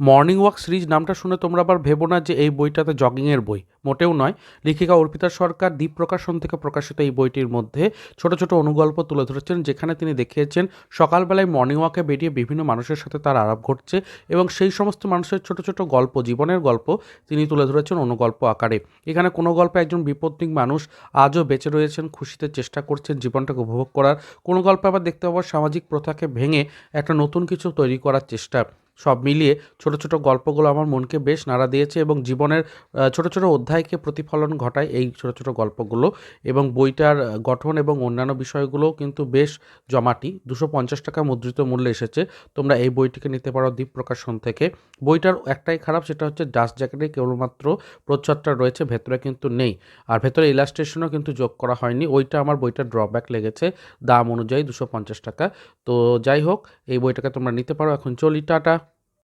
Morning walk series নামটা শুনে তোমরা আবার ভেবো না যে এই বইটাতে জগিংয়ের বই। মোটেও নয়। লেখিকা অর্পিতা সরকার দ্বীপ প্রকাশন থেকে প্রকাশিত এই বইটির মধ্যে ছোট ছোট অনুগল্প তুলে ধরেছেন, যেখানে তিনি দেখিয়েছেন সকালবেলায় মর্নিং ওয়াকে বেরিয়ে বিভিন্ন মানুষের সাথে তার আলাপ ঘটছে এবং সেই সমস্ত মানুষের ছোট ছোট গল্প, জীবনের গল্প তিনি তুলে ধরেছেন অনুগল্প আকারে। এখানে কোনো গল্পে একজন বিপত্তিক মানুষ আজও বেঁচে রয়েছেন, খুশিতে চেষ্টা করছেন জীবনটাকে উপভোগ করার। কোনো গল্পে আবার দেখতে পাবো সামাজিক প্রথাকে ভেঙে একটা নতুন কিছু তৈরি করার চেষ্টা। সব মিলিয়ে ছোট ছোট গল্পগুলো আমার মনকে বেশ নাড়া দিয়েছে এবং জীবনের ছোট ছোট অধ্যায়কে প্রতিফলন ঘটায় এই ছোট ছোট গল্পগুলো এবং বইটার গঠন এবং অন্যান্য বিষয়গুলোও কিন্তু বেশ জমাটি। দুশো পঞ্চাশ টাকা মুদ্রিত মূল্যে এসেছে। তোমরা এই বইটিকে নিতে পারো দ্বীপ প্রকাশন থেকে। বইটার একটাই খারাপ সেটা হচ্ছে ডাস্ট জ্যাকেটে কেবলমাত্র প্রচ্ছদটা রয়েছে, ভেতরে কিন্তু নেই। আর ভেতরে ইলাস্ট্রেশনও কিন্তু যোগ করা হয়নি। ওইটা আমার বইটার ড্রব্যাক লেগেছে দাম অনুযায়ী দুশো পঞ্চাশ টাকা। তো যাই হোক, এই বইটাকে তোমরা নিতে পারো। এখন চলি, টাটা।